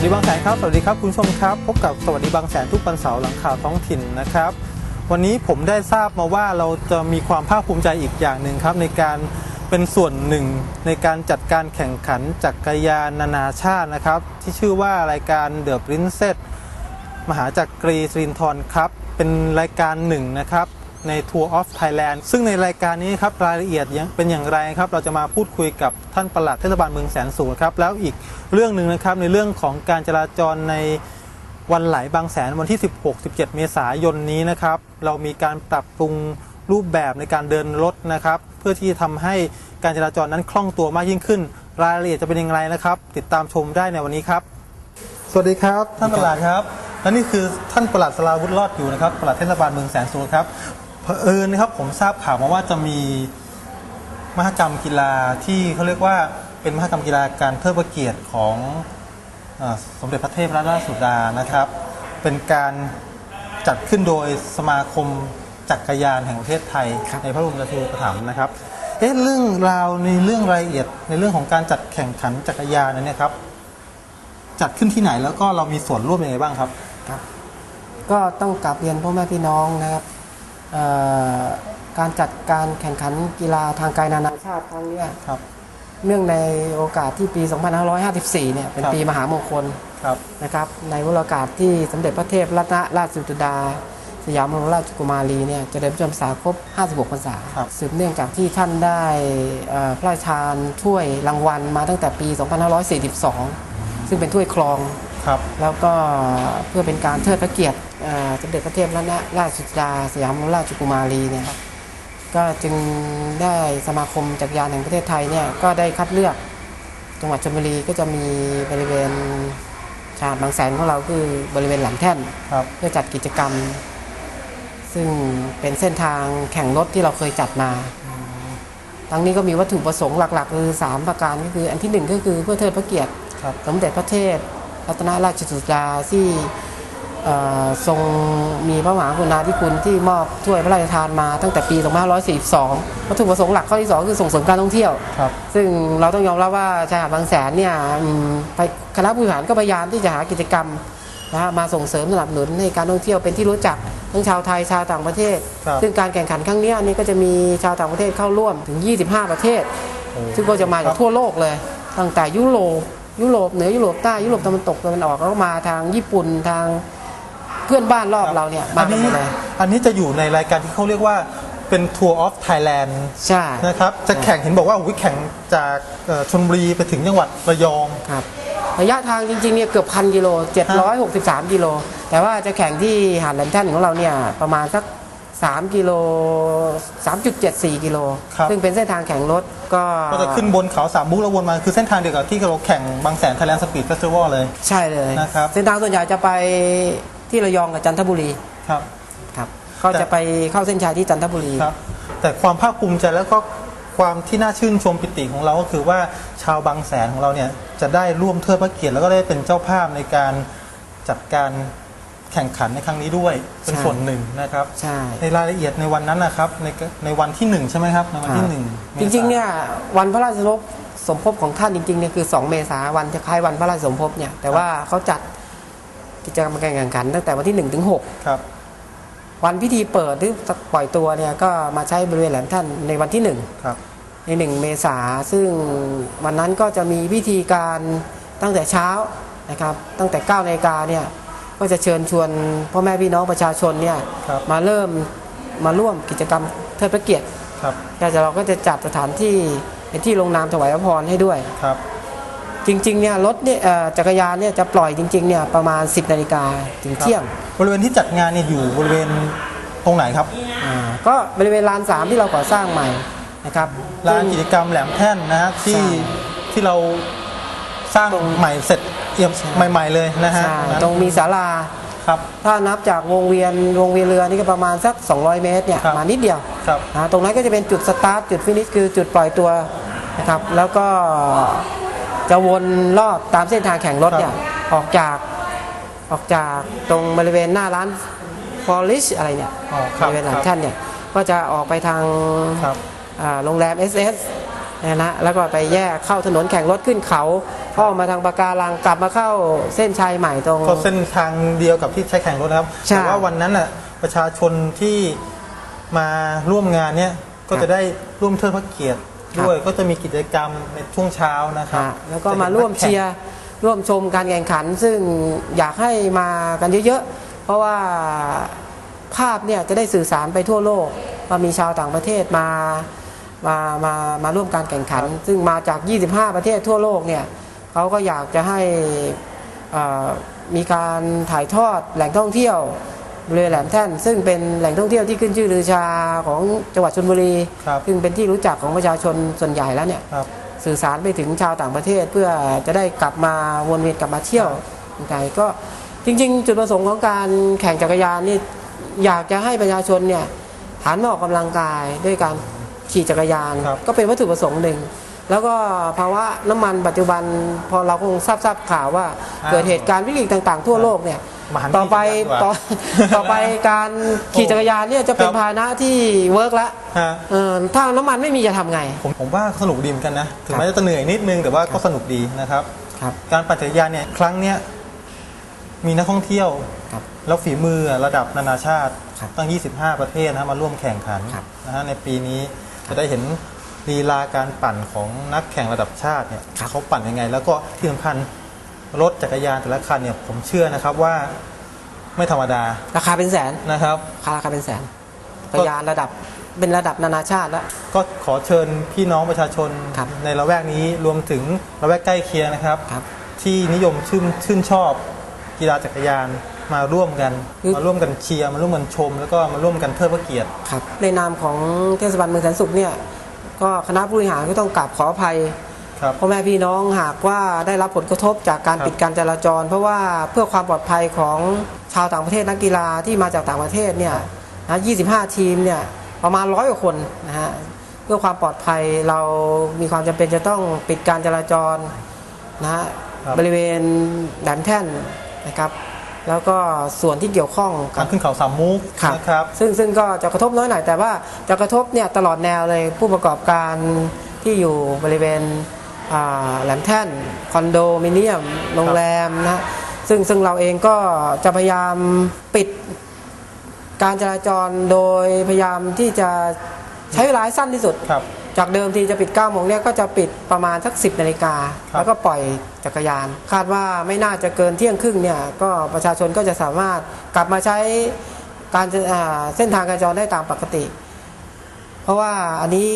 สวัสดีบางแสนครับ สวัสดีครับคุณผู้ชมครับ พบกับสวัสดีบางแสนทุกวันเสาร์หลังข่าวท้องถิ่นนะครับ วันนี้ผมได้ทราบมาว่าเราจะมีความภาคภูมิใจอีกอย่างหนึ่งครับ ในการเป็นส่วนหนึ่งในการจัดการแข่งขันจักรยานนานาชาตินะครับ ที่ชื่อว่ารายการ The Princess มหาจักรีสรินทรครับ เป็นรายการหนึ่งนะครับ ใน Tour of Thailand ซึ่งในรายการนี้ครับรายละเอียดยังเป็นอย่างไรครับ เราจะมาพูดคุยกับท่านปลัดเทศบาลเมืองแสนสูงครับ แล้วอีกเรื่องหนึ่งนะครับในเรื่องของการจราจรในวันไหลบางแสนวันที่ 16-17 เมษายนนี้นะครับ เรามีการปรับปรุงรูปแบบในการเดินรถนะครับ เพื่อที่จะทำให้การจราจรนั้นคล่องตัวมากยิ่งขึ้น รายละเอียดจะเป็นอย่างไรนะครับ ติดตามชมได้ในวันนี้ครับ สวัสดีครับท่านปลัดครับและนี่คือท่านปลัดสลาวุฒิรอดอยู่นะครับปลัดเทศบาลเมืองแสนสูงครับ เผอิญนะครับผมทราบข่าวมาว่าจะมีมหกรรมกีฬาที่เขาเรียกว่าเป็นมหกรรมกีฬาการเทิดพระเกียรติของเออสมเด็จพระเทพรัตนราชสุดานะครับ เป็นการจัดขึ้นโดยสมาคมจักรยานแห่งประเทศไทย ในพระบรมราชูปถัมภ์นะครับ เอ๊ะเรื่องราวในเรื่องรายละเอียดในเรื่องของการจัดแข่งขันจักรยานเนี่ยครับ จัดขึ้นที่ไหนแล้วก็เรามีส่วนร่วมยังไงบ้างครับครับก็ต้องกลับเรียนพ่อแม่พี่น้องนะครับเอ่อ การจัดการแข่งขันกีฬาทางไกลนานาชาติครั้งเนี้ยครับ เนื่องในโอกาสที่ปี 2554 เนี่ยเป็นครับปีมหามงคลครับนะครับ ในวโรกาสที่สมเด็จพระเทพรัตนราชสุดา สยามบรมราชกุมารีเนี่ยเจะเดินพระชนมพรรษาครบ 56พรรษาครับสืบเนื่องจากที่ท่านได้เอ่อพระราชทานถ้วยรางวัลมาตั้งแต่ปี 2542 ซึ่งเป็นถ้วยครองครับแล้วก็เพื่อเป็นการเทิดพระเกียรติเอ่อ สมเด็จพระเทพรัตนราชสุดาสยามบรมราชกุมารีเนี่ยครับก็จึงได้สมาคมจักรยานแห่งประเทศไทยเนี่ยก็ได้คัดเลือกจังหวัดชลบุรีก็จะมีบริเวณชาติบางแสนของเราคือบริเวณหลังแท่นครับเพื่อจัดกิจกรรม ซึ่งเป็นเส้นทางแข่งรถที่เราเคยจัดมาทั้งนี้ก็มีวัตถุประสงค์หลัก ๆ คือ 3 ประการก็คืออันที่หนึ่งก็คือเพื่อเทิดพระเกียรติครับสมเด็จพระเทพรัตนราชสุดาที่เอ่อ ทรงมีพระมหากรุณาธิคุณที่มอบถ้วยพระราชทานมาตั้งแต่ปี 2542 วัตถุประสงค์หลักข้อที่ 2 คือส่งเสริมการท่องเที่ยวครับซึ่งเราต้องยอมรับว่าชายหาดบางแสนเนี่ยอืมไปคณะผู้บริหารก็พยายามที่จะหากิจกรรมนะฮะมาส่งเสริมสนับสนุนให้การท่องเที่ยวเป็นที่รู้จักทั้งชาวไทยชาวต่างประเทศครับซึ่งการแข่งขันครั้งเนี้ยนี่ก็จะมีชาวต่างประเทศเข้าร่วมถึง 25 ประเทศโอ้ซึ่งก็จะมาคจารักบทั่วโลกเลยตั้งแต่ยุโรปยุโรปเหนือยุโรปใต้ยุโรปตะวันตกตะวันออกแล้วก็มาทางญี่ปุ่นทางเพื่อนบ้านรอบเราเนี่ยมาอันกันนี้หมดเลยอันนี้จะอยู่ในรายการที่เขาเรียกว่าเป็นทัวร์ออฟไทยแลนด์ใช่นะครับจะแข่งเห็นบอกว่าวิแข่งจากเอ่อชลบุรีไปถึงจังหวัดระยองครับระยะทางจริงๆเนี่ยเกือบพันกิโล 763 กิโล แต่ว่าจะแข่งที่หาดแหลมแท่นของเราเนี่ยประมาณสัก 3 กิโล 3.74 กิโลครับซึ่งเป็นเส้นทางแข่งรถก็ก็จะขึ้นบนเขาสามมุกแล้ววนมาคือเส้นทางเดียวกับที่เราแข่งบางแสนไทยแลนด์สปีดเฟสติวัลเลย ใช่เลยนะครับ เส้นทางส่วนใหญ่จะไป ที่ระยองกับจันทบุรีครับครับ ก็จะไปเข้าเส้นชัยที่จันทบุรีครับ แต่ความภาคภูมิใจแล้วก็ความที่น่าชื่นชมปิติของเราก็คือว่าชาวบางแสนของเราเนี่ยจะได้ร่วมเทิดพระเกียรติแล้วก็ได้เป็นเจ้าภาพในการจัดการแข่งขันในครั้งนี้ด้วยเป็นใช่ส่วนหนึ่งนะครับใช่ในรายละเอียดในวันนั้นนะครับในในวันที่หนึ่งใช่ไหมครับในวันที่หนึ่งจริงๆเนี่ยวันพระราชสมภพสมภพของท่านจริงๆเนี่ยคือ 2 เมษายนวันจะคล้ายวันพระราชสมภพเนี่ยแต่ว่าเขาจัด กิจกรรมการแข่งขัน ตั้งแต่วันที่1ถึง6ครับ วันพิธีเปิดหรือปล่อยตัวเนี่ยก็มาใช้บริเวณแหลมท่านในวันที่ครับ1ใน 1 เมษาซึ่งวันนั้นก็จะมีพิธีการตั้งแต่เช้านะครับ ตั้งแต่9นาฬิกาเนี่ยก็จะเชิญชวนพ่อแม่พี่น้องประชาชนเนี่ยครับมาเริ่มมาร่วมกิจกรรมเทิดพระเกียรติครับก็จะเราก็จะจัดสถานที่เป็นที่ลงนามถวายพระพรให้ด้วยครับ จริงๆเนี่ยรถเนี่ยเอ่อจักรยานเนี่ยจะปล่อยจริงๆเนี่ยประมาณ 10นาฬิกาถึงเที่ยงบริเวณที่จัดงานเนี่ยอยู่บริเวณตรงไหนครับอ่าก็บริเวณลานสามที่เราก่อสร้างใหม่นะครับลานซึ่งกิจกรรมแหลมแท่นนะฮะที่ใช่ที่เราสร้างใหม่เสร็จเอี่ยมใหม่ ๆเลยนะฮะใช่นั้นตรงมีศาลาครับ ถ้านับจากวงเวียนวงเวียนเรือนี่ก็ประมาณสัก 200 เมตรเนี่ยครับมานิดเดียวครับ นะตรงนั้นก็จะเป็นจุดสตาร์ทจุดฟินิชคือจุดปล่อยตัวนะครับแล้วก็ จะวนรอบตามเส้นทางแข่งรถเนี่ยออกจากออกจากตรงบริเวณหน้าร้านฟอริชอะไรเนี่ยอ๋อบครับริเวณหลัคงรับท่านเนี่ยก็จะออกไปทางครับอ่าโรงแรม SS นะนะแล้วก็ไปแยกเข้าถนนแข่งรถขึ้นเขาเข้ามาทางปะการังกลับมาเข้าเส้นชัยใหม่ตรงก็เส้นทางเดียวกับที่ใช้แข่งรถนะครับใช่แต่ว่าวันนั้นน่ะประชาชนที่มาร่วมงานเนี่ยก็ครัจะบได้ร่วมเทิดพระเกียรติ ครับ ด้วยก็จะมีกิจกรรมในช่วงเช้านะครับฮะแล้วก็มาร่วมเชียร์ร่วมชมการแข่งขัน ซึ่งอยากให้มากันเยอะๆ เพราะว่าภาพเนี่ยจะได้สื่อสารไปทั่วโลกว่ามีชาวต่างประเทศมามามามาร่วมการแข่งขัน ซึ่งมาจาก 25 ประเทศทั่วโลกเนี่ยเขาก็อยากจะให้เอ่อมีการถ่ายทอดแหล่งท่องเที่ยว บริเวณแหลมแท่น ซึ่งเป็นแหล่งท่องเที่ยวที่ขึ้นชื่อลือชาของจังหวัดชลบุรีครับซึ่งเป็นที่รู้จักของประชาชนส่วนใหญ่แล้วเนี่ยครับ สื่อสารไปถึงชาวต่างประเทศเพื่อจะได้กลับมาวนเวียนกลับมาเที่ยวเมืองไทยก็จริง ๆ จุดประสงค์ของการแข่งจักรยานนี่อยากจะให้ประชาชนเนี่ยหันมาออกกำลังกายด้วยการขี่จักรยาน ครับ ก็เป็นวัตถุประสงค์หนึ่ง แล้วก็ภาวะน้ำมันปัจจุบันพอเราคงทราบทราบข่าวว่าเกิดเหตุการณ์วิกฤตต่าง ๆ ทั่วโลกเนี่ย มาหันต่อไปขี่จักรยานดีกว่าต่อต่อไปการขี่จักรยานเนี่ยจะเป็นครับ พาหนะที่เวิร์กแล้วฮะเออถ้าน้ำมันไม่มีจะทำไง ผมผมว่าสนุกดีเหมือนกันนะถึงครับแม้จะเหนื่อยนิดนึงแต่ว่าก็สนุกดีนะครับ ครับ การปั่นจักรยานเนี่ยครั้งเนี้ยมีนักท่องเที่ยว ครับแล้วฝีมือระดับนานาชาติครับตั้ง 25 ประเทศนะมาร่วมแข่งขันครับนะฮะในปีนี้จะได้เห็นลีลาการปั่นของนักแข่งระดับชาติเนี่ยเขาปั่นยังไง แล้วก็ที่สำคัญ รถจักรยานแต่ละคันเนี่ยผมเชื่อนะครับว่าไม่ธรรมดาราคาเป็นแสนนะครับ ราคาเป็นแสนพยานระดับเป็นระดับนานาชาติแล้ว ก็ขอเชิญพี่น้องประชาชนครับในละแวกนี้รวมถึงละแวกใกล้เคียงนะครับ ครับ ที่นิยมชื่นชื่นชอบกีฬาจักรยานมาร่วมกัน คือ มาร่วมกันเชียร์มาร่วมกันชม แล้วก็มาร่วมกันเทิดพระเกียรติ ครับในนามของเทศบาลเมืองแสนสุขเนี่ยก็คณะผู้บริหารก็ต้องกราบขออภัยครับ พ่อแม่พี่น้องหากว่าได้รับผลกระทบจากการครับปิดการจราจร เพราะว่าเพื่อความปลอดภัยของชาวต่างประเทศนักกีฬาที่มาจากต่างประเทศเนี่ยนะ25 ทีมเนี่ยประมาณร้อยกว่าคนนะฮะเพื่อความปลอดภัยเรามีความจำเป็นจะต้องปิดการจราจรนะฮะครับบริเวณแหลมแท่นนะครับแล้วก็ส่วนที่เกี่ยวข้องกักาบรขึ้นเขาสามมุกครับนะครับซึ่งซึ่งก็จะกระทบน้อยหน่อยแต่ว่าจะกระทบเนี่ยตลอดแนวเลยผู้ประกอบการที่อยู่บริเวณอ่า แหลมแท่นคอนโดมิเนียมโรงแรมนะซึ่งซึ่งเราเองก็จะพยายามปิดการจราจรโดยพยายามที่จะใช้เวลาให้สั้นที่สุดครับจากเดิมทีจะปิด9โมงเนี่ยก็จะปิดประมาณสัก 10นาฬิกาครับแล้วก็ปล่อยจักรยาน คาดว่าไม่น่าจะเกินเที่ยงครึ่งเนี่ยก็ประชาชนก็จะสามารถกลับมาใช้การจะอ่าเส้นทางการจราจรได้ตามปกติ เพราะว่าอันนี้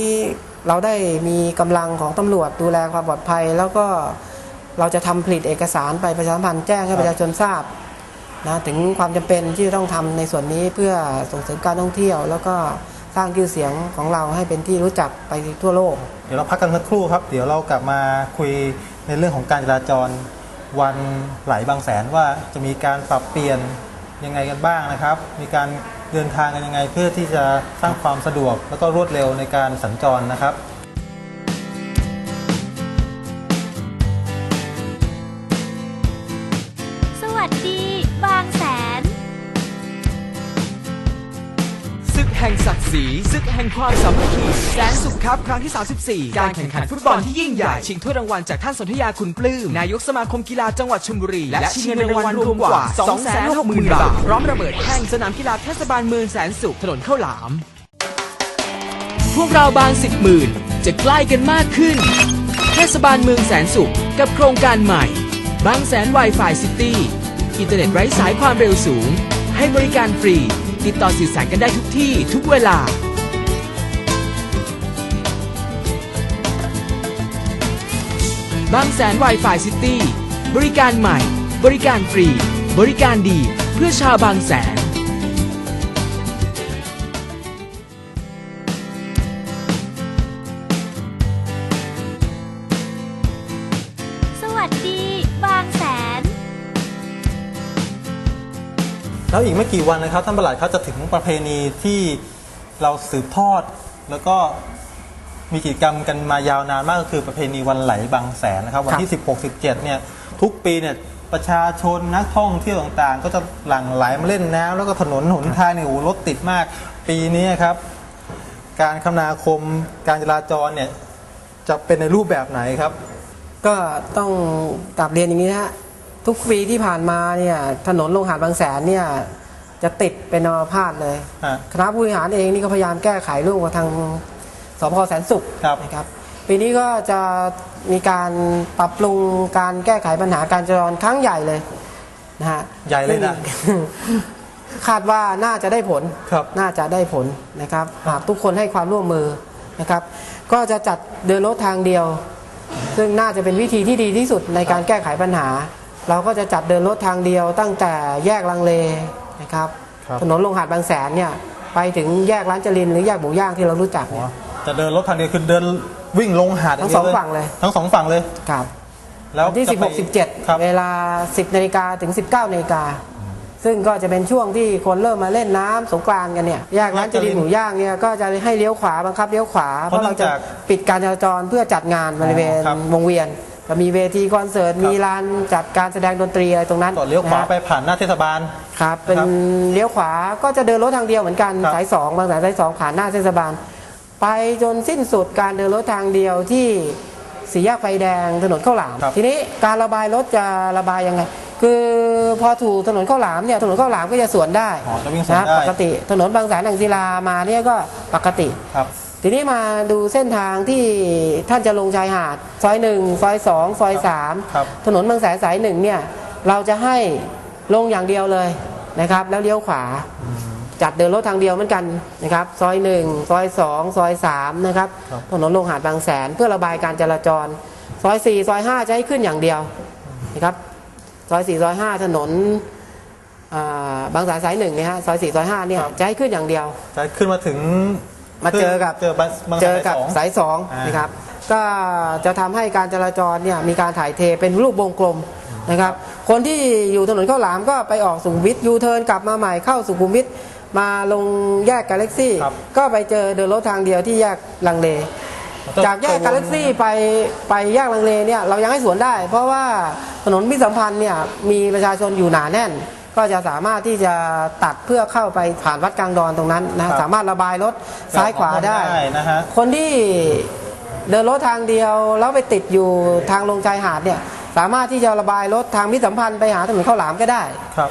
เราได้มีกำลังของตำรวจดูแลความปลอดภัย แล้วก็เราจะทำผลิตเอกสารไปประชาสัมพันธ์แจ้งให้ประชาชนทราบนะถึงความจำเป็นที่ต้องทำในส่วนนี้เพื่อส่งเสริมการท่องเที่ยว แล้วก็สร้างชื่อเสียงของเราให้เป็นที่รู้จักไปทั่วโลก เดี๋ยวเราพักกันสักครู่ครับ เดี๋ยวเรากลับมาคุยในเรื่องของการจราจรวันไหลบางแสนว่าจะมีการปรับเปลี่ยน ยังไงกันบ้างนะครับ มีการเดินทางกันยังไงเพื่อที่จะสร้างความสะดวก แล้วก็รวดเร็วในการสัญจรนะครับสวัสดีบางแสนศึกแห่งศักดิ์ศรีศึ กแห่งความสามัคคีแสนสุขครับครั้งที่ 34 การแข่งขันฟุตบอลที่ยิ่งใหญ่ ชิงถ้วยรางวัลจากท่านสนธยาคุณปลื้ม นายกสมาคมกีฬาจังหวัดชลบุรี และชิงเงินรางวัลรวมกว่า 260,000 บาท พร้อมระเบิดแข่งสนามกีฬาเทศบาลเมืองแสนสุขถนนข้าวหลาม พวกเราบางสิบหมื่นจะใกล้กันมากขึ้น เทศบาลเมืองแสนสุขกับโครงการใหม่ บางแสน Wi-Fi City อินเทอร์เน็ตไร้สายความเร็วสูง ให้บริการฟรี ติดต่อสื่อสารกันได้ทุกที่ทุกเวลา บางแสน Wi-Fi City บริการใหม่ บริการฟรี บริการดีเพื่อชาวบางแสน สวัสดีบางแสน แล้วอีกไม่กี่วันนะครับท่านประหลัดเขาจะถึงประเพณีที่เราสืบทอดแล้วก็ มีกิจกรรมกันมายาวนานมากก็คือประเพณีวันไหลบางแสนนะครับ วันที่ 16 17เนี่ยทุกปีเนี่ยประชาชนนักท่องเที่ยวต่างๆ ก็จะหลั่งไหลมาเล่นน้ำแล้วก็ถนนหนทางเนี่ยโอ้โหรถติดมาก ปีนี้ครับ การคมนาคมการจราจรเนี่ยจะเป็นในรูปแบบไหนครับ ก็ต้องกลับเรียนอย่างนี้นะฮะทุกปีที่ผ่านมาเนี่ยถนนลงหาดบางแสนเนี่ยจะติดเป็นอัมพาตเลยฮะคณะผู้บริหารเองนี่ก็พยายามแก้ไขร่วมกับทางส พแสนสุขครับนะครับปีนี้ก็จะมีการปรับปรุงการแก้ไขปัญหาการจราจรครั้งใหญ่เลยนะฮะใหญ่เลยนะ ซึ่งคาดว่าน่าจะได้ผลครับ น่าจะได้ผลนะครับหากทุกคนให้ความร่วมมือนะครับ ก็จะจัดเดินรถทางเดียว ซึ่งน่าจะเป็นวิธีที่ดีที่สุดในการแก้ไขปัญหา เราก็จะจัดเดินรถทางเดียวตั้งแต่แยกลังเลนะครับ ครับ ถนนลงหาดบางแสนเนี่ยไปถึงแยกร้านจรินหรือแยกหมูย่างที่เรารู้จักอ๋เนี่อย จะเดินรถทางเดียวคือเดินวิ่งลงหาดทั้งย่าสองดียวฝั่งเลย ทั้งสองฝั่งเลย ครับแล้ววันที่ จะไป16 ครับ 17 เวลา 10นาฬิกาถึง 19นาฬิกาซึ่งก็จะเป็นช่วงที่คนเริ่มมาเล่นน้ำสงกรานต์กันเนี่ยแยกร้านจรินหมูย่างเนี่ยก็จะให้เลี้ยวขวาบังคับเลี้ยวขวา เพราะเราจะปิดการจราจรเพื่อจัดงานบริเวณครับ วงเวียนจะมีเวทีคอนเสิร์ตมีลานจัดการแสดงดนตรีอะไรตรงนั้นก่อนเลี้ยวขวานะฮะ ไปผ่านหน้าเทศบาล ครับ เป็นครับเลี้ยวขวาก็จะเดินรถทางเดียวเหมือนกัน ครับสายสองบางสายสายสองผ่านหน้าเทศบาล ไปจนสิ้นสุดการเดินรถทางเดียวที่สี่แยกไฟแดงถนนข้าวหลามครับทีนี้การระบายรถจะระบายยังไง คือพอถูกถนนข้าวหลามเนี่ยถนนข้าวหลามก็จะสวนได้อ๋อจะวิ่งสวนนะได้ ปกติถนนบางแสนอ่างศิลามาเนี่ยก็ปกติ ครับ ทีนี้มาดูเส้นทางที่ท่านจะลงชายหาดซอยหนึ่งซอยสองซอยสามครับถนนบางแสนสายหนึ่งเนี่ยเราจะให้ลงอย่างเดียวเลยนะครับ แล้วเลี้ยวขวา จัดเดินรถทางเดียวเหมือนกันนะครับซอยหนึ่งซอยสองซอยสามนะครับครับถนนลงหาดบางแสนเพื่อระบายการจราจร ซอยสี่ซอยห้าจะให้ขึ้นอย่างเดียวนะครับซอยสี่ซอยห้าถนนอ่าบางแสนสายหนึ่งเนี่ยฮะซอยสี่ซอยห้าเนี่ยจะให้ขึ้นอย่างเดียวจะขึ้นมาถึงมาเจอกับเจอบางบางเจอกับสายสองสายสองอ่านนะครับก็จะทำให้การจราจรเนี่ยมีการถ่ายเทเป็นรูปวงกลมนะครับ คนที่อยู่ถนนข้าวหลามก็ไปออกสุขุมวิทยูเทิร์นกลับมาใหม่เข้าสุขุมวิท มาลงแยกกาแล็กซี่ ครับก็ไปเจอเดินรถทางเดียวที่แยกลังเล จากแยกกาแล็กซี่ไปไปแยกลังเลเนี่ยเรายังให้สวนได้ เพราะว่าถนนมิตรสัมพันธ์เนี่ยมีประชาชนอยู่หนาแน่น ก็จะสามารถที่จะตัดเพื่อเข้าไปผ่านวัดกลางดอนตรงนั้นนะสามารถระบายรถซ้ายขวาได้ นะฮะ คนที่เดินรถทางเดียวแล้วไปติดอยู่ทางลงชายหาดเนี่ยสามารถที่จะระบายรถทางมิตรสัมพันธ์ไปหาถนนข้าวหลามก็ได้ ครับ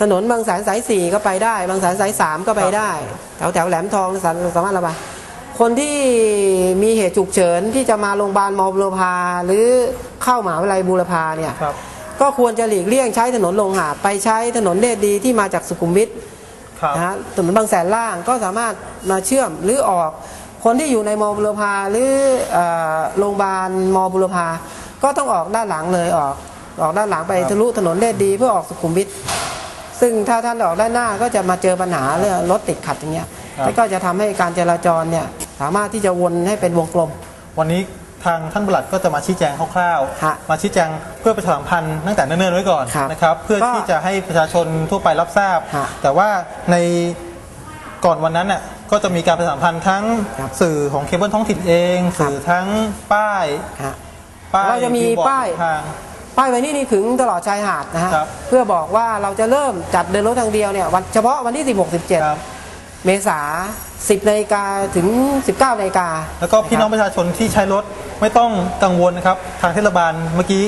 ถนนบางแสนสายสี่ก็ไปได้ บางแสนสายสามก็ไปได้ แถวแถวแหลมทองสาสามารถระบายคนที่มีเหตุฉุกเฉินที่จะมาโรงพยาบาลมอบุรพาหรือเข้ามหาวิทยาลัยบูรพาเนี่ยครับก็ควรจะหลีกเลี่ยงใช้ถนนลงหาดไปใช้ถนนเดชดีที่มาจากสุขุมวิทครับนะฮะถนนบางแสนล่างก็สามารถมาเชื่อมหรือออก คนที่อยู่ในมอบุรพาหรือเอ่อโรงพยาบาลมอบุรพาก็ต้องออกด้านหลังเลยออกออกด้านหลังไปครับทะลุถนนเดชดีเพื่อออกสุขุมวิท ซึ่งถ้าท่านออกด้านหน้าก็จะมาเจอปัญหาเรื่องรถติดขัดอย่างเงี้ยแล้วก็จะทำให้การจราจรเนี่ยสามารถที่จะวนให้เป็นวงกลม วันนี้ทางท่านบลัดก็จะมาชี้แจงคร่าวฮะๆมาชี้แจงเพื่อประชาสัมพันธ์ตั้งแต่เนิ่นๆไว้ก่อนครับนะครับ เพื่อก็ที่จะให้ประชาชนทั่วไปรับทราบฮะแต่ว่าในก่อนวันนั้นน่ะก็จะมีการประชาสัมพันธ์ทั้งครับสื่อของเคเบิลท้องถิ่นเองครับสื่อทั้งป้ายฮะป้ายเราจะมีบิลบอร์ดป้ายทาง ป้ายไว้นี่นี่ถึงตลอดชายหาดนะฮะครับเพื่อบอกว่าเราจะเริ่มจัดเดินรถทางเดียวเนี่ยวันเฉพาะวันที่ 16 ครับ 17 เมษา10นาฬิกาถึง 19นาฬิกาแล้วก็พี่น้องประชาชนที่ใช้รถไม่ต้องกังวลนะครับทางเทศบาลเมื่อกี้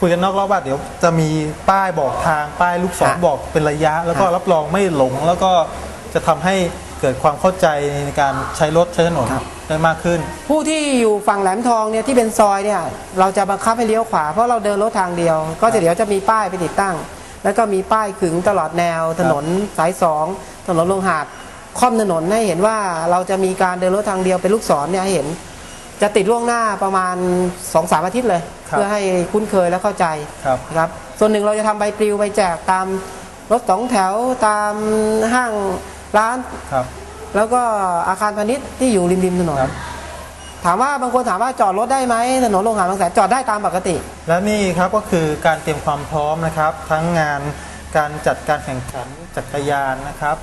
คุยกันนอกรอบว่าเดี๋ยวจะมีป้ายบอกทางป้ายลูกศรฮะบอกเป็นระยะ แล้วก็ฮะรับรองไม่หลง แล้วก็จะทำให้ เกิดความเข้าใจในการใช้รถใช้ถนนครับได้มากขึ้น ผู้ที่อยู่ฝั่งแหลมทองเนี่ยที่เป็นซอยเนี่ยเราจะบังคับให้เลี้ยวขวาเพราะเราเดินรถทางเดียว ก็จะเดี๋ยวจะมีป้ายไปติดตั้ง แล้วก็มีป้ายขึงตลอดแนว ถนนสายสองถนนลงหาดค่อมถนนให้เห็นว่าเราจะมีการเดินรถทางเดียวเป็นลูกศรเนี่ยให้เห็น จะติดล่วงหน้าประมาณ2อสามอาทิตย์เลยครับเพื่อให้คุ้นเคยและเข้าใจครับนะครับ ส่วนหนึ่งเราจะทำใบปลิวใบแจกตามรถสองแถวตามห้าง ร้าน ครับ แล้วก็อาคารพาณิชย์ที่อยู่ริมริมถนนครับ ถามว่าบางคนถามว่าจอดรถได้ไหมถนนลงหาดบางแสนจอดได้ตามปกติ และนี่ครับก็คือการเตรียมความพร้อมนะครับ ทั้งงานการจัดการแข่งขันจักรยานนะครับ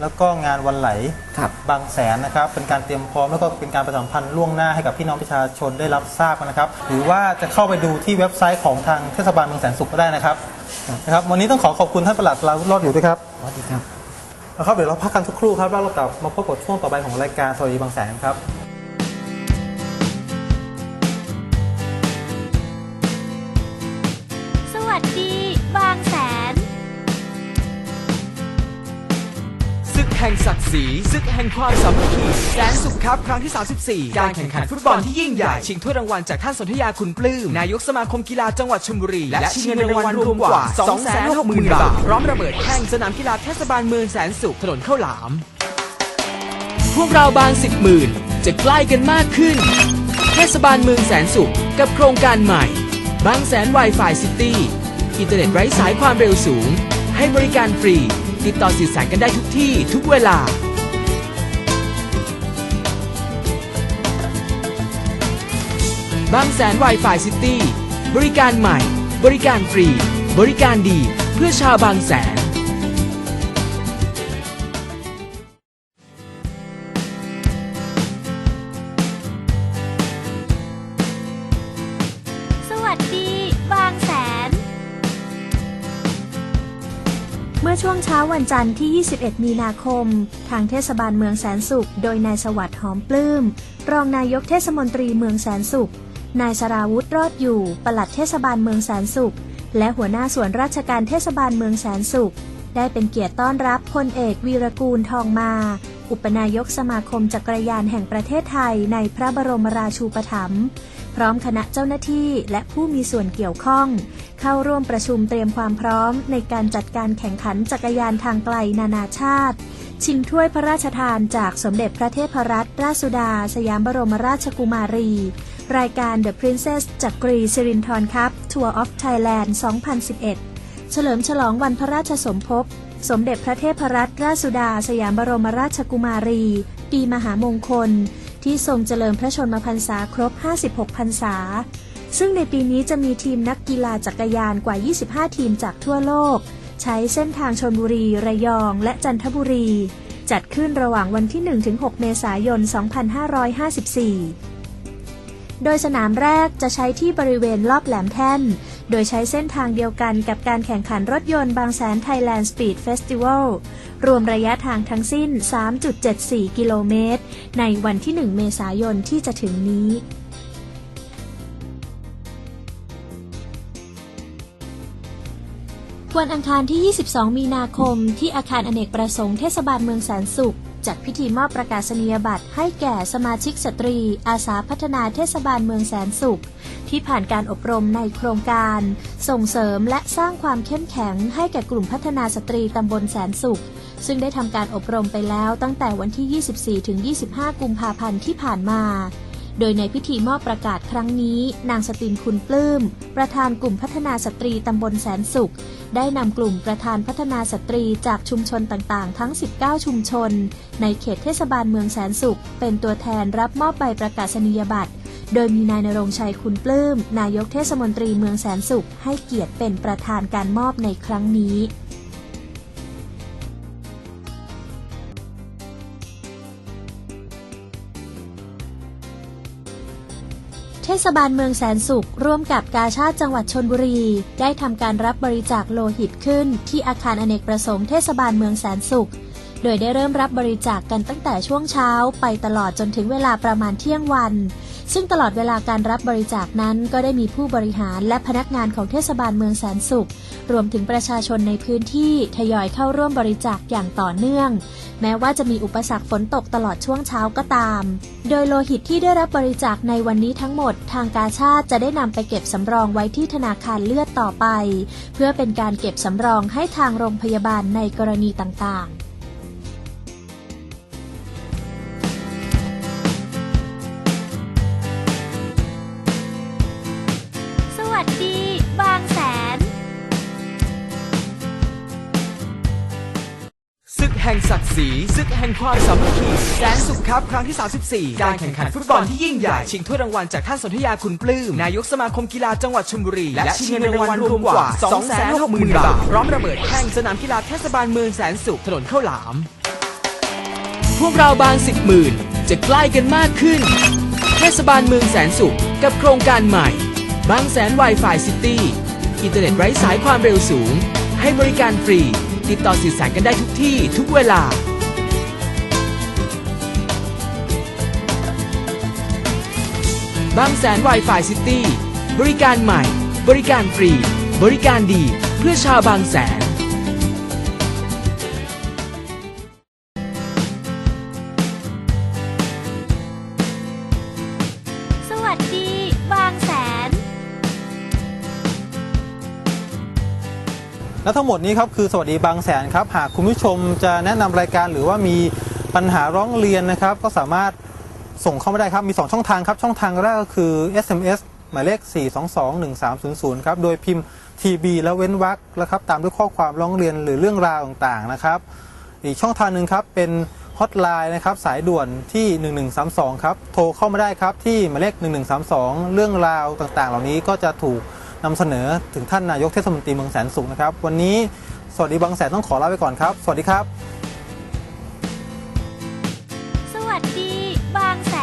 แล้วก็งานวันไหลครับ บางแสนนะครับ เป็นการเตรียมพร้อมแล้วก็เป็นการประชาสัมพันธ์ล่วงหน้าให้กับพี่น้องประชาชนได้รับทราบนะครับ หรือว่าจะเข้าไปดูที่เว็บไซต์ของทางเทศบาลเมืองแสนสุขก็ได้นะครับครับนะครับ วันนี้ต้องขอขอบคุณท่านประหลัดลาวุฒิรอดอยู่ด้วยครับ สวัสดีครับ นะครับเดี๋ยวเราพักกันสักครู่ครับแล้วเรากลับมาพบกับช่วงต่อไปของรายการสวัสดีบางแสนครับสวัสดีบางแส ห่งศักดิ์ศรีศึกแห่งความสามัคคีแสนสุขครับครั้งที่ 34 การแข่งขันฟุตบอลที่ยิ่งใหญ่ ชิงถ้วยรางวัลจากท่านสนธยาคุณปลื้ม นายกสมาคมกีฬาจังหวัดชลบุรี และชิงเงินรางวัลรวมกว่า 260,000 บาท พร้อมระเบิดแข่งสนามกีฬาเทศบาลเมืองแสนสุขถนนข้าวหลาม พวกเราบางสิบหมื่นจะใกล้กันมากขึ้น เทศบาลเมืองแสนสุขกับโครงการใหม่ บางแสน Wi-Fi City อินเทอร์เน็ตไร้สายความเร็วสูง ให้บริการฟรี ติดต่อสื่อสารกันได้ทุกที่ทุกเวลา บางแสน Wi-Fi City บริการใหม่ บริการฟรี บริการดี เพื่อชาวบางแสน วันจันทร์ที่ 21 มีนาคม ทางเทศบาลเมืองแสนสุข โดยนายสวัสดิ์หอมปลื้ม รองนายกเทศมนตรีเมืองแสนสุข นายสราวุธรอดอยู่ ปลัดเทศบาลเมืองแสนสุข และหัวหน้าส่วนราชการเทศบาลเมืองแสนสุข ได้เป็นเกียรติต้อนรับพลเอกวีรกูลทองมา อุปนายกสมาคมจักรยานแห่งประเทศไทยในพระบรมราชูปถัมภ์ พร้อมคณะเจ้าหน้าที่และผู้มีส่วนเกี่ยวข้อง เข้าร่วมประชุมเตรียมความพร้อมในการจัดการแข่งขันจักรยานทางไกลนานาชาติ ชิงถ้วยพระราชทานจากสมเด็จพระเทพรัตนราชสุดา สยามบรมราชกุมารี รายการ The Princess จักรีสิรินทรคัพ Tour of Thailand 2011 เฉลิมฉลองวันพระราชสมภพสมเด็จพระเทพรัตนราชสุดา สยามบรมราชกุมารี ปีมหามงคล ที่ทรงเจริญพระชนมพรรษาครบ 56 พรรษา ซึ่งในปีนี้จะมีทีมนักกีฬาจักรยานกว่า 25 ทีมจากทั่วโลก ใช้เส้นทางชนบุรี ระยอง และจันทบุรี จัดขึ้นระหว่างวันที่ 1-6 เมษายน 2554โดยสนามแรกจะใช้ที่บริเวณรอบแหลมแท่น โดยใช้เส้นทางเดียวกันกับการแข่งขันรถยนต์บางแสน Thailand Speed Festival รวมระยะทางทั้งสิ้น 3.74 กิโลเมตร ในวันที่ 1 เมษายนที่จะถึงนี้วันอังคารที่ 22 มีนาคม ที่อาคารอเนกประสงค์เทศบาลเมืองแสนสุข จัดพิธีมอบประกาศนียบัตรให้แก่สมาชิกสตรี อาสาพัฒนาเทศบาลเมืองแสนสุข ที่ผ่านการอบรมในโครงการ ส่งเสริมและสร้างความเข้มแข็งให้แก่กลุ่มพัฒนาสตรีตำบลแสนสุข ซึ่งได้ทำการอบรมไปแล้วตั้งแต่วันที่ 24-25 กุมภาพันธ์ที่ผ่านมา โดยในพิธีมอบประกาศครั้งนี้ นางสตินคุณปลื้ม ประธานกลุ่มพัฒนาสตรีตำบลแสนสุข ได้นำกลุ่มประธานพัฒนาสตรีจากชุมชนต่างๆ ทั้ง 19 ชุมชน ในเขตเทศบาลเมืองแสนสุข เป็นตัวแทนรับมอบใบประกาศนียบัตร โดยมีนายนรงชัยคุณปลื้ม นายกเทศมนตรีเมืองแสนสุข ให้เกียรติเป็นประธานการมอบในครั้งนี้ เทศบาลเมืองแสนสุข ร่วมกับกาชาติจังหวัดชนบุรี ได้ทำการรับบริจาคโลหิตขึ้น ที่อาคารอเนกประสงค์เทศบาลเมืองแสนสุข โดยได้เริ่มรับบริจาคกันตั้งแต่ช่วงเช้า ไปตลอดจนถึงเวลาประมาณเที่ยงวัน ซึ่งตลอดเวลาการรับบริจาคนั้นก็ได้มีผู้บริหารและพนักงานของเทศบาลเมืองแสนสุข รวมถึงประชาชนในพื้นที่ทยอยเข้าร่วมบริจาคอย่างต่อเนื่อง แม้ว่าจะมีอุปสรรคฝนตกตลอดช่วงเช้าก็ตาม โดยโลหิตที่ได้รับบริจาคในวันนี้ทั้งหมด ทางกาชาติจะได้นำไปเก็บสำรองไว้ที่ธนาคารเลือดต่อไป เพื่อเป็นการเก็บสำรองให้ทางโรงพยาบาลในกรณีต่างๆ สีศึกแห่งความสามัคคีแสนสุขครับครั้งที่ 34 การแข่งขันฟุตบอลที่ยิ่งใหญ่ ชิงถ้วยรางวัลจากท่านสนธยาคุณปลื้ม นายกสมาคมกีฬาจังหวัดชลบุรี และชิงเงินรางวัลรวมกว่า 260,000 บาทพร้อมระเบิดแข่งสนามกีฬาเทศบาลเมืองแสนสุขถนนข้าวหลาม พวกเราบางสิบหมื่นจะใกล้กันมากขึ้น เทศบาลเมืองแสนสุขกับโครงการใหม่ บางแสน Wi-Fi City อินเทอร์เน็ตไร้สายความเร็วสูง ให้บริการฟรี ติดต่อสื่อสารกันได้ทุกที่ทุกเวลา บางแสน Wi-Fi City บริการใหม่ บริการฟรี บริการดี เพื่อชาวบางแสน สวัสดี บางแสน และทั้งหมดนี้ครับคือสวัสดีบางแสนครับ หากคุณผู้ชมจะแนะนำรายการหรือว่ามีปัญหาร้องเรียนนะครับ ก็สามารถ ส่งเข้ามาได้ครับ มี 2 ช่องทางครับ ช่องทางแรกก็คือ SMS หมายเลข 4221300 ครับ โดยพิมพ์ TB แล้วเว้นวรรคแล้วครับ ตามด้วยข้อความร้องเรียนหรือเรื่องราวต่างๆนะครับ อีกช่องทางหนึ่งครับ เป็นฮอตไลน์นะครับ สายด่วนที่ 1132 ครับ โทรเข้ามาได้ครับ ที่หมายเลข 1132 เรื่องราวต่างๆ เหล่านี้ก็จะถูกนำเสนอถึงท่านนายกเทศมนตรีเมืองแสนสุขนะครับ วันนี้สวัสดีบางแสนต้องขอลาไปก่อนครับ สวัสดีครับ vang